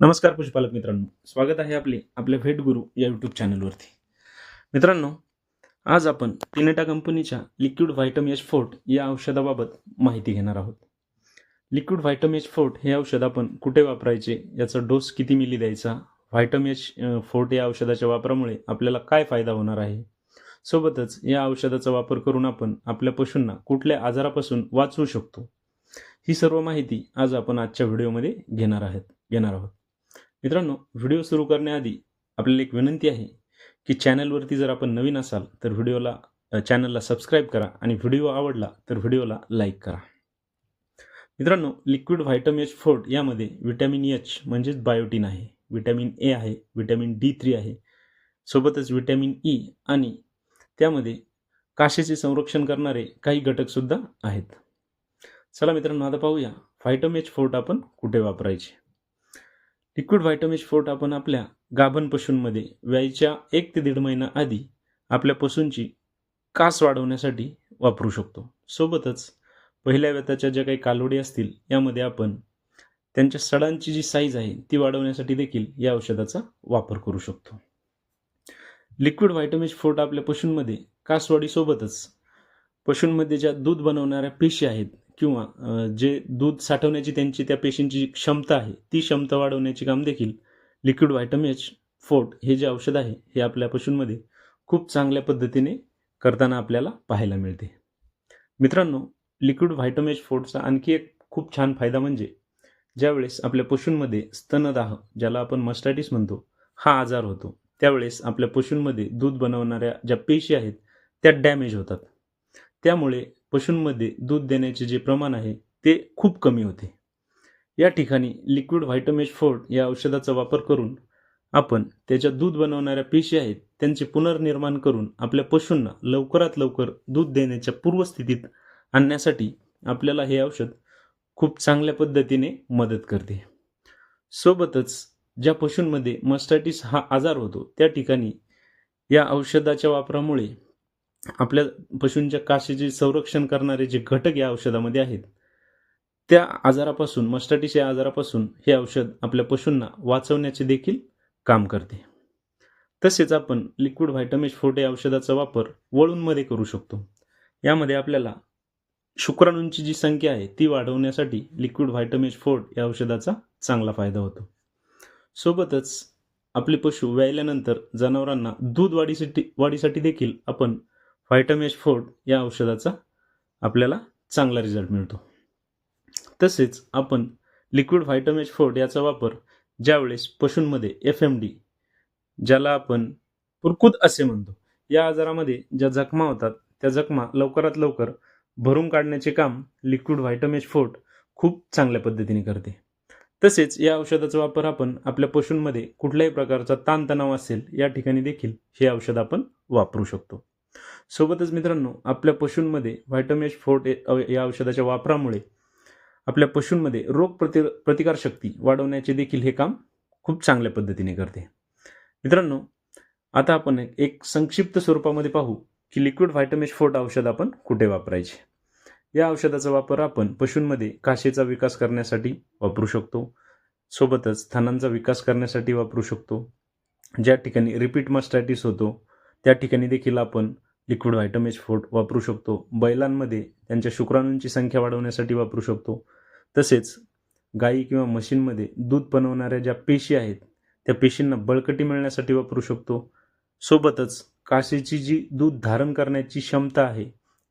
नमस्कार पशुपालक मित्रांनो. स्वागत आहे आपले आपल्या भेट गुरु या यूट्यूब चॅनलवरती मित्रांनो आज आपण टिनेटा कंपनीच्या लिक्विड व्हायटम एच फोर्ट या औषधाबाबत माहिती घेणार आहोत. लिक्विड व्हायटम एच फोर्ट हे औषध आपण कुठे वापरायचे याचा डोस किती मिली द्यायचा व्हायटम एच फोर्ट या औषधाच्या वापरामुळे आपल्याला काय फायदा होणार आहे? सोबतच या औषधाचा वापर करून आपण आपल्या पशूंना कुठल्या आजारापासून वाचवू शकतो? ही सर्व माहिती आज आपण आजच्या व्हिडिओमध्ये घेणार आहेत घेणार आहोत. मित्रांनो व्हिडिओ सुरू करण्याआधी आपल्याला एक विनंती आहे की चॅनलवरती जर आपण नवीन असाल तर व्हिडिओला चॅनलला सबस्क्राईब करा आणि व्हिडिओ आवडला तर व्हिडिओला लाईक करा. मित्रांनो लिक्विड व्हायटम एच फोर्ट यामध्ये व्हिटॅमिन एच म्हणजेच बायोटीन आहे. व्हिटॅमिन ए आहे व्हिटॅमिन डी थ्री आहे. सोबतच व्हिटॅमिन ई आणि त्यामध्ये काशेचे संरक्षण करणारे काही घटकसुद्धा आहेत. चला मित्रांनो आता पाहूया व्हायटम एच फोर्ट आपण कुठे वापरायचे. लिक्विड व्हायटमिन फोर्ट आपण आपल्या गाभण पशूंमध्ये व्यायच्या एक ते दीड महिना आधी आपल्या पशूंची कास वाढवण्यासाठी वापरू शकतो. सोबतच पहिल्या व्यताच्या ज्या काही कालोडी असतील यामध्ये आपण त्यांच्या सडांची जी साईज आहे ती वाढवण्यासाठी देखील या औषधाचा वापर करू शकतो. लिक्विड व्हायटमिन फोर्ट आपल्या पशूंमध्ये कासवाडीसोबतच पशूंमध्ये ज्या दूध बनवणाऱ्या पेशी आहेत किंवा जे दूध साठवण्याची त्यांची त्या पेशींची जी क्षमता आहे ती क्षमता वाढवण्याचे काम देखील लिक्विड व्हायटम एच फोर्ट हे जे औषध आहे हे आपल्या पशूंमध्ये खूप चांगल्या पद्धतीने करताना आपल्याला पाहायला मिळते. मित्रांनो लिक्विड व्हायटम एच फोर्टचा आणखी एक खूप छान फायदा म्हणजे ज्यावेळेस आपल्या पशूंमध्ये स्तनदाह ज्याला आपण मस्टायटिस म्हणतो हा आजार होतो त्यावेळेस आपल्या पशूंमध्ये दूध बनवणाऱ्या ज्या पेशी आहेत त्या डॅमेज होतात. त्यामुळे पशूंमध्ये दूध देण्याचे जे प्रमाण आहे ते खूप कमी होते. या ठिकाणी लिक्विड व्हायटमेश फोर्ट या औषधाचा वापर करून आपण त्याच्या दूध बनवणाऱ्या पेशी आहेत त्यांचे पुनर्निर्माण करून आपल्या पशूंना लवकरात लवकर दूध देण्याच्या पूर्वस्थितीत आणण्यासाठी आपल्याला हे औषध खूप चांगल्या पद्धतीने मदत करते. सोबतच ज्या पशूंमध्ये मस्टायटिस हा आजार होतो त्या ठिकाणी या औषधाच्या वापरामुळे आपल्या पशूंच्या काशीचे संरक्षण करणारे जे घटक या औषधामध्ये आहेत त्या आजारापासून मस्टाटिस या आजारापासून हे औषध आपल्या पशूंना वाचवण्याचे देखील काम करते. तसेच आपण लिक्विड व्हायटमिन फोर्ट या औषधाचा वापर वळूंमध्ये करू शकतो. यामध्ये आपल्याला शुक्राणूंची जी संख्या आहे ती वाढवण्यासाठी लिक्विड व्हायटमिन फोर्ट या औषधाचा चांगला फायदा होतो. सोबतच आपले पशु व्यायल्यानंतर जनावरांना दूध वाढीसाठी वाढीसाठी देखील आपण व्हायटमेश फोर्ट या औषधाचा आपल्याला चांगला रिझल्ट मिळतो. तसेच आपण लिक्विड व्हायटमेश फोर्ट याचा वापर ज्यावेळेस पशूंमध्ये एफ एम डी ज्याला आपण पुरकुद असे म्हणतो या आजारामध्ये ज्या जखमा होतात त्या जखमा लवकरात लवकर भरून काढण्याचे काम लिक्विड व्हायटमेश फोर्ट खूप चांगल्या पद्धतीने करते. तसेच या औषधाचा वापर आपण आपल्या पशूंमध्ये कुठल्याही प्रकारचा ताणतणाव असेल या ठिकाणी देखील हे औषध आपण वापरू शकतो. सोबतच मित्रांनो आपल्या पशूंमध्ये व्हायटमिन फोर्ट या औषधाच्या वापरामुळे आपल्या पशूंमध्ये रोग प्रति प्रतिकारशक्ती वाढवण्याचे देखील हे काम खूप चांगल्या पद्धतीने करते. मित्रांनो आता आपण एक- एक संक्षिप्त स्वरूपामध्ये पाहू की लिक्विड व्हायटमिन फोर्ट औषध आपण कुठे वापरायचे. या औषधाचा वापर आपण पशूंमध्ये काशेचा विकास करण्यासाठी वापरू शकतो सोबतच स्थानांचा विकास करण्यासाठी वापरू शकतो ज्या ठिकाणी रिपीट मस्टायटिस होतो त्या ठिकाणी देखील आपण लिक्विड व्हायटमेज फोर्ट वापरू शकतो. बैलांमध्ये त्यांच्या शुक्राणूंची संख्या वाढवण्यासाठी वापरू शकतो. तसेच गाई किंवा म्हशींमध्ये दूध बनवणाऱ्या ज्या पेशी आहेत त्या पेशींना बळकटी मिळण्यासाठी वापरू शकतो. सोबतच काशीची जी दूध धारण करण्याची क्षमता आहे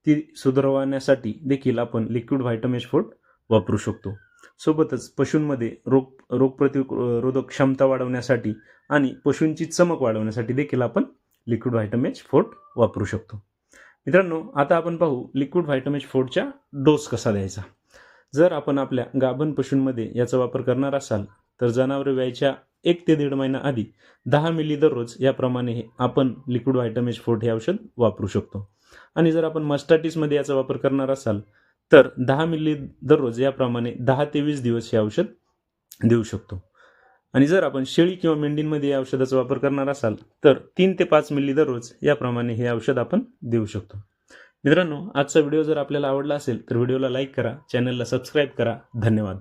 ती सुधारवण्यासाठी देखील आपण लिक्विड व्हायटमेज फोर्ट वापरू शकतो. सोबतच पशूंमध्ये रोग रोगप्रतिरोधक क्षमता वाढवण्यासाठी आणि पशूंची चमक वाढवण्यासाठी देखील आपण लिक्विड व्हायटमेज फोर्ट वापरू शकतो. मित्रांनो आता आपण पाहू लिक्विड व्हायटमेज फोर्टचा डोस कसा द्यायचा. जर आपण आपल्या गाभण पशूंमध्ये याचा वापर करणार असाल तर जनावरे व्यायच्या एक ते दीड महिना आधी दहा मिली दररोज याप्रमाणे हे आपण लिक्विड व्हायटमेज फोर्ट हे औषध वापरू शकतो. आणि जर आपण मस्टाटिसमध्ये याचा वापर करणार असाल तर दहा मिली दररोज याप्रमाणे दहा ते वीस दिवस हे औषध देऊ शकतो. आणि जर आपण शेळी किंवा मेंढींमध्ये या औषधाचा वापर करणार असाल तर तीन ते पाच मिली दररोज याप्रमाणे हे औषध आपण देऊ शकतो. मित्रांनो आजचा व्हिडिओ जर आपल्याला आवडला असेल तर व्हिडिओला लाईक करा चॅनलला सबस्क्राईब करा. धन्यवाद.